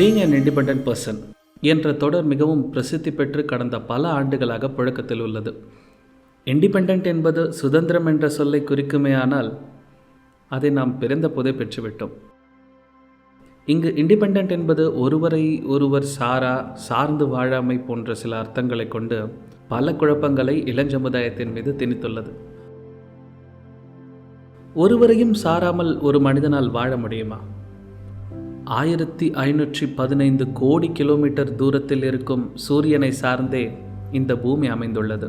Being an independent person என்ற தொடர் மிகவும் பிரசித்தி பெற்று கடந்த பல ஆண்டுகளாக புழக்கத்தில் உள்ளது. இண்டிபெண்ட் என்பது சுதந்திரம் என்ற சொல்லை குறிக்குமேயானால் அதை நாம் பிறந்த போதே பெற்றுவிட்டோம். இங்கு இண்டிபெண்ட் என்பது ஒருவரை ஒருவர் சாரா சார்ந்து வாழாமை போன்ற சில அர்த்தங்களை கொண்டு பல குழப்பங்களை இளஞ்சமுதாயத்தின் மீது திணித்துள்ளது. ஒருவரையும் சாராமல் ஒரு மனிதனால் வாழ முடியுமா? ஆயிரத்தி ஐநூற்றி பதினைந்து கோடி கிலோமீட்டர் தூரத்தில் இருக்கும் சூரியனை சார்ந்தே இந்த பூமி அமைந்துள்ளது.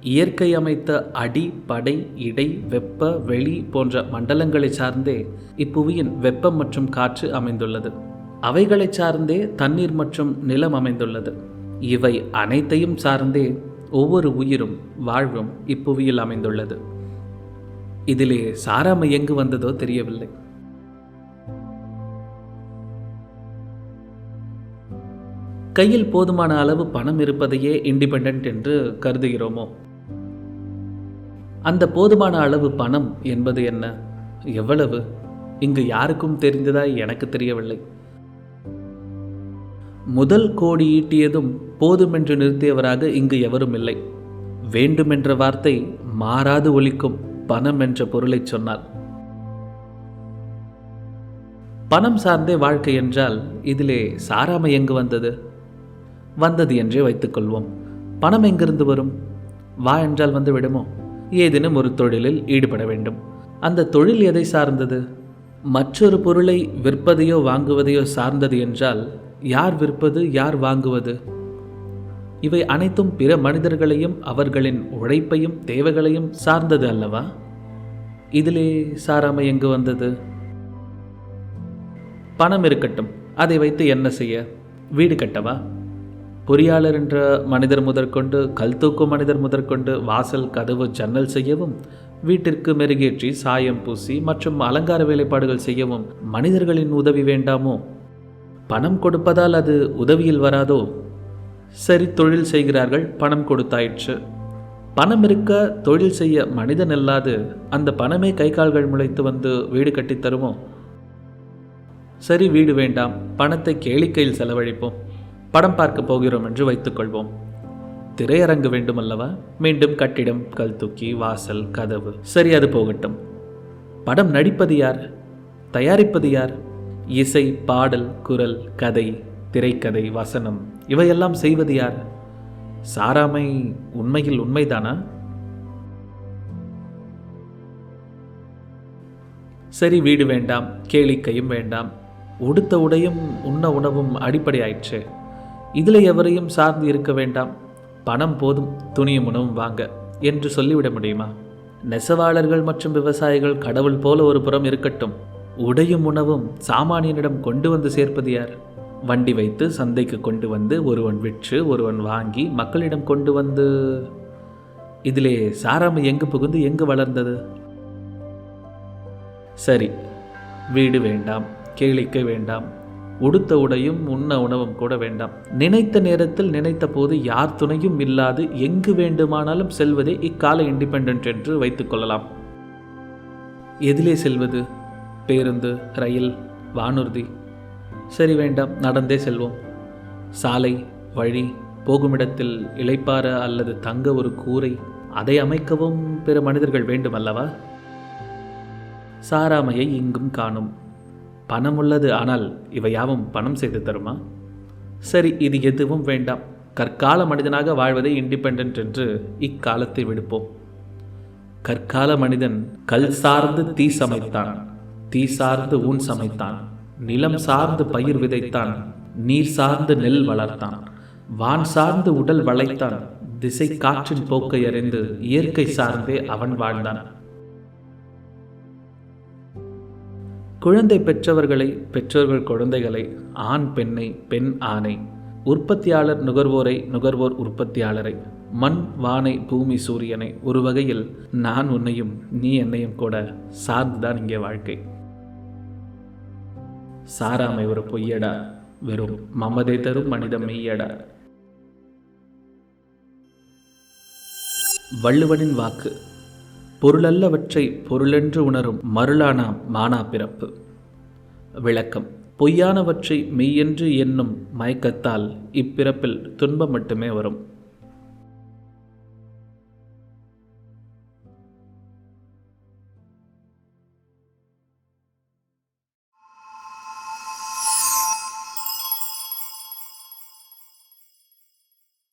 இயற்கை அமைத்த அடி படை இடை வெப்ப வெளி போன்ற மண்டலங்களை சார்ந்தே இப்புவியின் வெப்பம் மற்றும் காற்று அமைந்துள்ளது. அவைகளை சார்ந்தே தண்ணீர் மற்றும் நிலம் அமைந்துள்ளது. இவை அனைத்தையும் சார்ந்தே ஒவ்வொரு உயிரும் வாழ்வும் இப்புவியில் அமைந்துள்ளது. இதிலே சாராமை எங்கு வந்ததோ தெரியவில்லை. கையில் போதுமான அளவு பணம் இருப்பதையே இண்டிபெண்ட் என்று கருதுகிறோமோ? அந்த போதுமான அளவு பணம் என்பது என்ன? எவ்வளவு? இங்கு யாருக்கும் தெரிந்ததா எனக்கு தெரியவில்லை. முதல் கோடி ஈட்டியதும் போதுமென்று நிறுத்தியவராக இங்கு எவரும் இல்லை. வேண்டுமென்ற வார்த்தை மாறாது ஒலிக்கும் பணம் என்ற பொருளை சொன்னார் பணம் சார்ந்தே வாழ்க்கை என்றால் இதிலே சாராமை எங்கு வந்தது? வந்தது என்றே வைத்துக்கொள்வோம். பணம் எங்கிருந்து வரும்? வா என்றால் வந்து விடுமோ? ஏதேனும் ஒரு தொழிலில் ஈடுபட வேண்டும். அந்த தொழில் எதை சார்ந்தது? மற்றொரு பொருளை விற்பதையோ வாங்குவதையோ சார்ந்தது என்றால் யார் விற்பது யார் வாங்குவது? இவை அனைத்தும் பிற மனிதர்களையும் அவர்களின் உழைப்பையும் தேவைகளையும் சார்ந்தது அல்லவா? இதிலே சாராமை எங்கு வந்தது? பணம் இருக்கட்டும். அதை வைத்து என்ன செய்ய? வீடு கட்டவா? பொறியாளர் என்ற மனிதர் முதற்கொண்டு கல் தூக்கும் மனிதர் முதற்கொண்டு வாசல் கதவு ஜன்னல் செய்யவும் வீட்டிற்கு மெருகேற்றி சாயம் பூசி மற்றும் அலங்கார வேலைப்பாடுகள் செய்யவும் மனிதர்களின் உதவி வேண்டாமோ? பணம் கொடுப்பதால் அது உதவியில் வராதோ? சரி தொழில் செய்கிறார்கள் பணம் கொடுத்தாயிற்று. பணம் இருக்க தொழில் செய்ய மனிதன் இல்லாது அந்த பணமே கை கால்கள் முளைத்து வந்து வீடு கட்டித் தருவோம் சரி வீடு வேண்டாம் பணத்தை கேளிக்கையில் செலவழிப்போம். படம் பார்க்க போகிறோம் என்று வைத்துக்கொள்வோம். திரையரங்கு வேண்டுமல்லவா? மீண்டும் கட்டிடம் கல் தூக்கி வாசல் கதவு. சரி அது போகட்டும். படம் நடிப்பது யார்? தயாரிப்பது யார்? இசை பாடல் குரல் கதை திரைக்கதை வசனம் இவையெல்லாம் செய்வது யார்? சாராமை உண்மையில் உண்மைதானா? சரி வீடு வேண்டாம் கேளிக்கையும் வேண்டாம். உடுத்த உடையும் உண்ண உணவும் அடிப்படையாயிற்று. இதில் எவரையும் சார்ந்து இருக்க வேண்டாம். பணம் போதும் துணியும் உணவும் வாங்க என்று சொல்லிவிட முடியுமா? நெசவாளர்கள் மற்றும் விவசாயிகள் கடவுள் போல ஒரு புறம் இருக்கட்டும். உடையும் உணவும் சாமானியனிடம் கொண்டு வந்து சேர்ப்பது யார்? வண்டி வைத்து சந்தைக்கு கொண்டு வந்து ஒருவன் விற்று ஒருவன் வாங்கி மக்களிடம் கொண்டு வந்து. இதிலே சாராம எங்கு புகுந்து எங்கு வளர்ந்தது? சரி வீடு வேண்டாம் கேளிக்க வேண்டாம் உடுத்த உடையும் உண்ண உணவும் கூட வேண்டாம். நினைத்த நேரத்தில் நினைத்த போது யார் துணையும் இல்லாது எங்கு வேண்டுமானாலும் செல்வதே இக்கால இண்டிபெண்ட் என்று வைத்துக்கொள்ளலாம் எதிலே செல்வது பேருந்து ரயில் வானூர்தி. சரி வேண்டாம் நடந்தே செல்வோம். சாலை வழி போகுமிடத்தில் இளைப்பாற அல்லது தங்க ஒரு கூரை அதை அமைக்கவும் பிற மனிதர்கள் வேண்டும் அல்லவா சாராமையை இங்கும் காணும். பணம் உள்ளது ஆனால் இவையாவும் பணம் செய்து தருமா? சரி இது எதுவும் வேண்டாம். கற்கால மனிதனாக வாழ்வதே இண்டிபெண்ட் என்று இக்காலத்தை விடுப்போம். கற்கால மனிதன் கல் சார்ந்து தீ சமைத்தான் தீ சார்ந்து ஊன் சமைத்தான் நிலம் சார்ந்து பயிர் விதைத்தான் நீர் சார்ந்து நெல் வளர்த்தான் வான் சார்ந்து உடல் வளைத்தான் திசை காற்றின் போக்கை அறிந்து இயற்கை சார்ந்தே அவன் வாழ்ந்தான். குழந்தை பெற்றவர்களை பெற்றோர்கள் குழந்தைகளை ஆண் பெண்ணை பெண் ஆணை உற்பத்தியாளர் நுகர்வோரை நுகர்வோர் உற்பத்தியாளரை மண் வானை பூமி சூரியனை ஒரு வகையில் நான் உன்னையும் நீ என்னையும் கூட சார்ந்துதான் இங்கே வாழ்க்கை. சாராமை ஒரு பொய்யடா வெறும் மமதை தரும் மனித மெய்யடா. வள்ளுவனின் வாக்கு பொருளல்லவற்றை பொருளென்று உணரும் மருளானாம் மானா பிறப்பு. விளக்கம். பொய்யானவற்றை மெய்யென்று என்னும் மயக்கத்தால் இப்பிறப்பில் துன்பம் மட்டுமே வரும்.